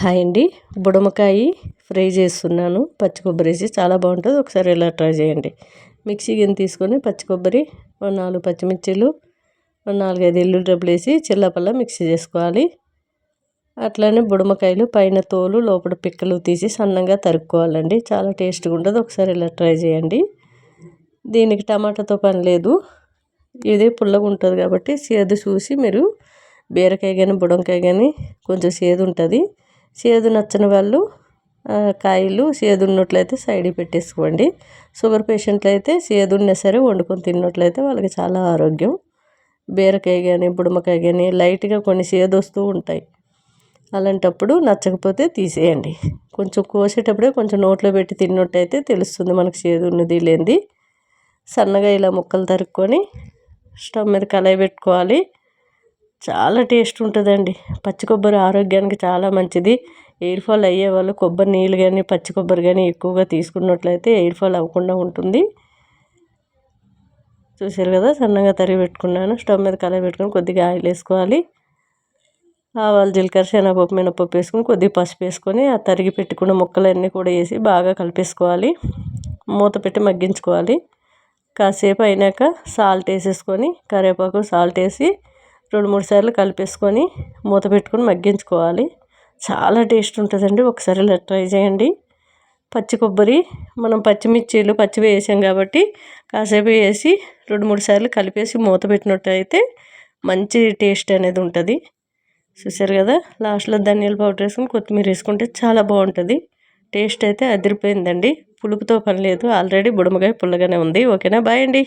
Hi అండి. బుడమకాయ fry చేస్తున్నాను. పచ్చి కొబ్బరి వేసి చాలా బాగుంటుంది. ఒకసారి ఇలా ట్రై చేయండి. మిక్సీ గిన్నె తీసుకొని పచ్చి కొబ్బరి నాలుగు పచ్చిమిర్చీలు నాలుగైదు ఎల్లుల్లి డబ్బులు వేసి చిల్లపల్ల మిక్సీ చేసుకోవాలి. అట్లానే బుడమకాయలు పైన తోలు లోపల పిక్కలు తీసి సన్నంగా తరుక్కోవాలండి. చాలా టేస్ట్గా ఉంటుంది ఒకసారి ఇలా ట్రై చేయండి. దీనికి టమాటాతో పని లేదు. ఇదే పుల్లగా ఉంటుంది కాబట్టి సేదు చూసి మీరు బీరకాయ కానీ బుడంకాయ కానీ కొంచెం సేదు ఉంటుంది. చేదు నచ్చని వాళ్ళు కాయలు చేదు ఉన్నట్లయితే సైడ్ పెట్టేసుకోండి. షుగర్ పేషెంట్లు అయితే చేదు ఉన్నా సరే వండుకొని తిన్నట్లయితే వాళ్ళకి చాలా ఆరోగ్యం. బీరకాయ కానీ బుడమకాయ కానీ లైట్గా కొన్ని చేదు వస్తూ ఉంటాయి. అలాంటప్పుడు నచ్చకపోతే తీసేయండి. కొంచెం కోసేటప్పుడే కొంచెం నోట్లో పెట్టి తిన్నట్టయితే తెలుస్తుంది మనకు చేదు ఉన్నది లేనిది. సన్నగా ఇలా ముక్కలు తరుక్కొని స్టవ్ మీద కళాయి పెట్టుకోవాలి. చాలా టేస్ట్ ఉంటుందండి. పచ్చి కొబ్బరి ఆరోగ్యానికి చాలా మంచిది. ఎయిర్ ఫాల్ అయ్యే వాళ్ళు కొబ్బరి నీళ్ళు కానీ పచ్చి కొబ్బరి కానీ ఎక్కువగా తీసుకున్నట్లయితే ఎయిర్ ఫాల్ అవ్వకుండా ఉంటుంది. చూసారు కదా సన్నగా తరిగి పెట్టుకున్నాను. స్టవ్ మీద కలయి పెట్టుకొని కొద్దిగా ఆయిల్ వేసుకోవాలి. ఆవాలు జీలకర్ర శనగపప్పు మినపప్పు వేసుకొని కొద్దిగా పసుపు వేసుకొని ఆ తరిగి పెట్టుకున్న ముక్కలన్నీ కూడా వేసి బాగా కలిపేసుకోవాలి. మూత పెట్టి మగ్గించుకోవాలి. కాసేపు అయినాక సాల్ట్ వేసేసుకొని కరివేపాకు సాల్ట్ వేసి రెండు మూడు సార్లు కలిపేసుకొని మూత పెట్టుకొని మగ్గించుకోవాలి. చాలా టేస్ట్ ఉంటుందండి. ఒకసారి ఇలా ట్రై చేయండి. పచ్చి కొబ్బరి మనం పచ్చిమిర్చీలు పచ్చివి వేసాం కాబట్టి కాసేపు వేసి రెండు మూడు సార్లు కలిపేసి మూత పెట్టినట్టయితే మంచి టేస్ట్ అనేది ఉంటుంది. చూసారు కదా? లాస్ట్లో ధనియాల పౌడర్ వేసుకొని కొత్తిమీర వేసుకుంటే చాలా బాగుంటుంది. టేస్ట్ అయితే అదిరిపోయిందండి. పులుపుతో పని లేదు. ఆల్రెడీ బుడమకాయ పుల్లగానే ఉంది. ఓకేనా? బాయ్ అండి.